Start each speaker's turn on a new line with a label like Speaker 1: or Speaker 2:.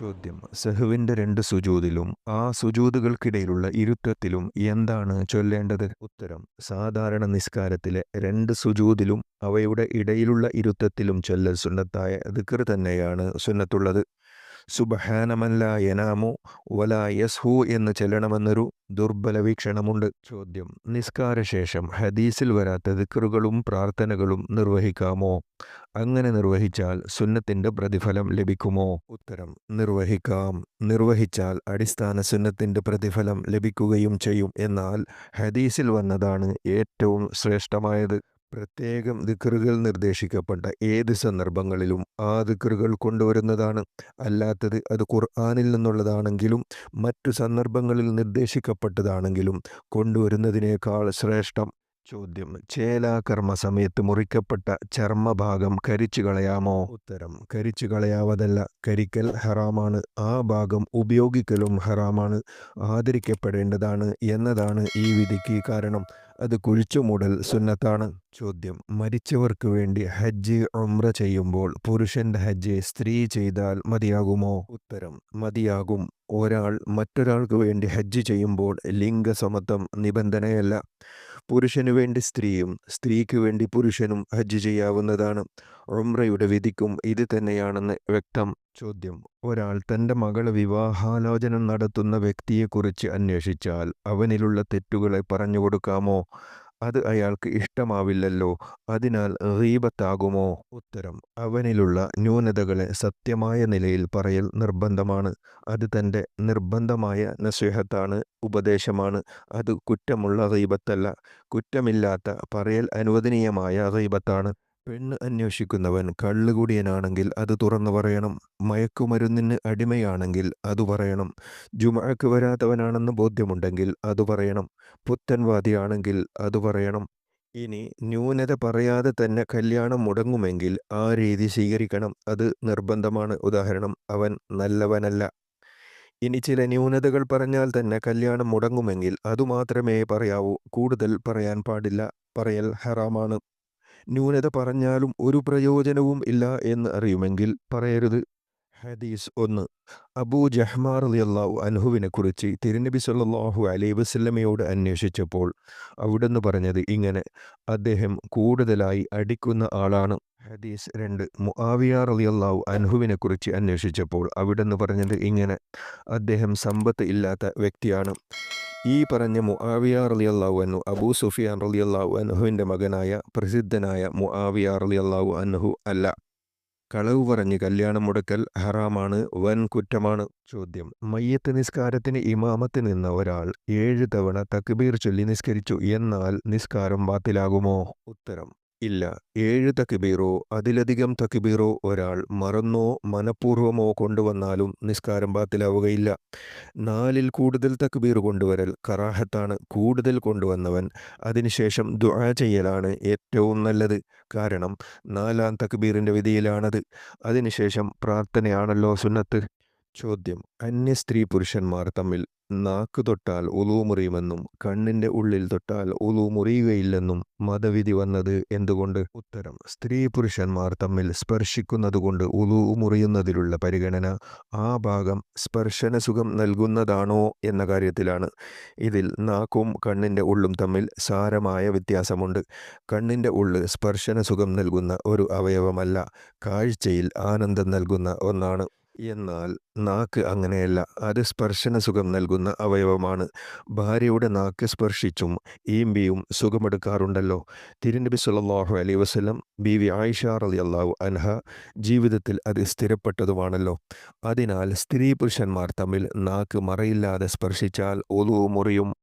Speaker 1: ചോദ്യം. സഹുവിന്റെ രണ്ട് സുജൂതിലും ആ സുജൂതുകൾക്കിടയിലുള്ള ഇരുത്തത്തിലും എന്താണ് ചൊല്ലേണ്ടത്? ഉത്തരം. സാധാരണ നിസ്കാരത്തിലെ രണ്ട് സുജൂതിലും അവയുടെ ഇടയിലുള്ള ഇരുത്തത്തിലും ചൊല്ലൽ സുന്നത്തായ ദിക്കർ തന്നെയാണ് സുന്നത്തുള്ളത്. സുബഹാനമല്ല യനാമു വല യസ്ഹു എന്ന് ചെല്ലണമെന്നൊരു ദുർബല വീക്ഷണമുണ്ട്. ചോദ്യം നിസ്കാരശേഷം ഹദീസിൽ വരാത്ത ദിക്കറുകളും പ്രാർത്ഥനകളും നിർവഹിക്കാമോ? അങ്ങനെ നിർവഹിച്ചാൽ സുന്നത്തിന്റെ പ്രതിഫലം ലഭിക്കുമോ? ഉത്തരം നിർവഹിക്കാം. നിർവഹിച്ചാൽ അടിസ്ഥാന സുന്നത്തിന്റെ പ്രതിഫലം ലഭിക്കുകയും ചെയ്യും. എന്നാൽ ഹദീസിൽ വന്നതാണ് ഏറ്റവും ശ്രേഷ്ഠമായത്. പ്രത്യേകം ദിക്കറുകൾ നിർദ്ദേശിക്കപ്പെട്ട ഏത് സന്ദർഭങ്ങളിലും ആ ദിക്കറുകൾ കൊണ്ടുവരുന്നതാണ്. അല്ലാത്തത് അത് ഖുർആാനിൽ നിന്നുള്ളതാണെങ്കിലും മറ്റു സന്ദർഭങ്ങളിൽ നിർദ്ദേശിക്കപ്പെട്ടതാണെങ്കിലും കൊണ്ടുവരുന്നതിനേക്കാൾ ശ്രേഷ്ഠം ചോദ്യം. ചേലാകർമ്മ സമയത്ത് മുറിക്കപ്പെട്ട ചർമ്മഭാഗം കരിച്ചു കളയാമോ? ഉത്തരം കരിച്ചു കളയാവതല്ല. കരിക്കൽ ഹറാമാണ്. ആ ഭാഗം ഉപയോഗിക്കലും ഹറാമാണ്. ആദരിക്കപ്പെടേണ്ടതാണ് എന്നതാണ് ഈ വിധിക്ക് കാരണം. അത് കുഴിച്ചുമൂടൽ സുന്നത്താണ് ചോദ്യം. മരിച്ചവർക്ക് വേണ്ടി ഹജ്ജ് ഉമ്ര ചെയ്യുമ്പോൾ പുരുഷന്റെ ഹജ്ജ് സ്ത്രീ ചെയ്താൽ മതിയാകുമോ? ഉത്തരം മതിയാകും. ഒരാൾ മറ്റൊരാൾക്ക് വേണ്ടി ഹജ്ജ് ചെയ്യുമ്പോൾ ലിംഗസമത്വം നിബന്ധനയല്ല. പുരുഷനു വേണ്ടി സ്ത്രീയും സ്ത്രീക്ക് വേണ്ടി പുരുഷനും ഹജ്ജ് ചെയ്യാവുന്നതാണ്. ഉംറയുടെ വിധിക്കും ഇത് തന്നെയാണെന്ന് വ്യക്തം. ചോദ്യം. ഒരാൾ തന്റെ മകൾ വിവാഹാലോചന നടത്തുന്ന വ്യക്തിയെക്കുറിച്ച് അന്വേഷിച്ചാൽ അവനിലുള്ള തെറ്റുകളെ പറഞ്ഞു കൊടുക്കാമോ? അത് അയാൾക്ക് ഇഷ്ടമാവില്ലല്ലോ. അതിനാൽ റീബത്താകുമോ? ഉത്തരം അവനിലുള്ള ന്യൂനതകളെ സത്യമായ നിലയിൽ പറയൽ നിർബന്ധമാണ്. അത് തന്റെ നിർബന്ധമായ നസ്വേഹത്താണ് ഉപദേശമാണ്. അത് കുറ്റമുള്ള റീബത്തല്ല. കുറ്റമില്ലാത്ത പറയൽ അനുവദനീയമായ റീബത്താണ്. പെണ്ണ് അന്വേഷിക്കുന്നവൻ കള്ളുകുടിയനാണെങ്കിൽ അത് തുറന്നു പറയണം. മയക്കുമരുന്നിന് അടിമയാണെങ്കിൽ അത് പറയണം. ജുമഴക്ക് വരാത്തവനാണെന്ന് ബോധ്യമുണ്ടെങ്കിൽ അത് പറയണം. പുത്തൻവാദിയാണെങ്കിൽ അത് പറയണം. ഇനി ന്യൂനത പറയാതെ തന്നെ കല്യാണം മുടങ്ങുമെങ്കിൽ ആ രീതി സ്വീകരിക്കണം. അത് നിർബന്ധമാണ്. ഉദാഹരണം അവൻ നല്ലവനല്ല. ഇനി ചില ന്യൂനതകൾ പറഞ്ഞാൽ തന്നെ കല്യാണം മുടങ്ങുമെങ്കിൽ അതുമാത്രമേ പറയാവൂ. കൂടുതൽ പറയാൻ പാടില്ല. പറയൽ ഹറാമാണ്. ന്യൂനത പറഞ്ഞാലും ഒരു പ്രയോജനവും ഇല്ല എന്ന് അറിയുമെങ്കിൽ പറയരുത്. ഹദീസ് ഒന്ന്. അബൂ ജഹ്മാർ അലിയല്ലാഹു അൻഹുവിനെ കുറിച്ച് തിരുനബി സല്ലാഹു അലൈ വസ്ലമയോട് അന്വേഷിച്ചപ്പോൾ അവിടുന്ന് പറഞ്ഞത് ഇങ്ങനെ. അദ്ദേഹം കൂടുതലായി അടിക്കുന്ന ആളാണ്. ഹദീസ് രണ്ട്. മുആവിയാർ അലിയല്ലാഹു അൻഹുവിനെ കുറിച്ച് അന്വേഷിച്ചപ്പോൾ അവിടുന്ന് പറഞ്ഞത് ഇങ്ങനെ. അദ്ദേഹം സമ്പത്ത് ഇല്ലാത്ത വ്യക്തിയാണ്. ഈ പറഞ്ഞ മുആവിയ റളിയല്ലാഹു അൻഹു അബൂ സുഫിയാൻ റളിയല്ലാഹു അൻഹുവിന്റെ മകനായ പ്രസിദ്ധനായ മുആവിയ റളിയല്ലാഹു അൻഹു അല്ല. കളവ് പറഞ്ഞ് കല്യാണം മുടക്കൽ ഹറാമാണ് വൻ കുറ്റമാണ് ചോദ്യം. മയ്യത്ത് നിസ്കാരത്തിന് ഇമാമത്ത് നിന്ന ഒരാൾ ഏഴ് തവണ തക്ബീർ ചൊല്ലി നിസ്കരിച്ചു എന്നാൽ നിസ്കാരം ബാത്തിലാകുമോ? ഉത്തരം. ഇല്ല. ഏഴ് തക്കിബീറോ അതിലധികം തക്കിബീറോ ഒരാൾ മറന്നോ മനഃപൂർവമോ കൊണ്ടുവന്നാലും നിസ്കാരം ബാത്തിലാവുകയില്ല. നാലിൽ കൂടുതൽ തക്ബീർ കൊണ്ടുവരൽ കറാഹത്താണ്. കൂടുതൽ കൊണ്ടുവന്നവൻ അതിനുശേഷം ദുആ ചെയ്യലാണ് ഏറ്റവും നല്ലത്. കാരണം നാലാം തക്ബീറിന്റെ വിധിയിലാണത്. അതിനുശേഷം പ്രാർത്ഥനയാണല്ലോ സുന്നത്ത്. ചോദ്യം. അന്യ സ്ത്രീ പുരുഷന്മാർ തമ്മിൽ നാക്ക് തൊട്ടാൽ ഉളു മുറിയുമെന്നും കണ്ണിന്റെ ഉള്ളിൽ തൊട്ടാൽ ഉളു മുറിയുകയില്ലെന്നും മതവിധി വന്നത് എന്തുകൊണ്ട്? ഉത്തരം. സ്ത്രീ പുരുഷന്മാർ തമ്മിൽ സ്പർശിക്കുന്നതുകൊണ്ട് ഉളു മുറിയുന്നതിലുള്ള പരിഗണന ആ ഭാഗം സ്പർശന സുഖം നൽകുന്നതാണോ എന്ന കാര്യത്തിലാണ്. ഇതിൽ നാക്കും കണ്ണിന്റെ ഉള്ളും തമ്മിൽ സാരമായ വ്യത്യാസമുണ്ട്. കണ്ണിന്റെ ഉള്ള് സ്പർശന സുഖം നൽകുന്ന ഒരു അവയവമല്ല കാഴ്ചയിൽ ആനന്ദം നൽകുന്ന ഒന്നാണ്. എന്നാൽ നാക്ക് അങ്ങനെയല്ല അത് സ്പർശന സുഖം നൽകുന്ന അവയവമാണ്. ഭാര്യയുടെ നാക്ക് സ്പർശിച്ചും ഈമ്പിയും സുഖമെടുക്കാറുണ്ടല്ലോ. തിരുനബി സുല്ലാഹു അലൈ വസ്ലം ബി വി ആയിഷ അലി അള്ളാഹു അൻഹ ജീവിതത്തിൽ അത് സ്ഥിരപ്പെട്ടതുമാണല്ലോ. അതിനാൽ സ്ത്രീ പുരുഷന്മാർ തമ്മിൽ നാക്ക് മറയില്ലാതെ സ്പർശിച്ചാൽ ഒതുവും മുറിയും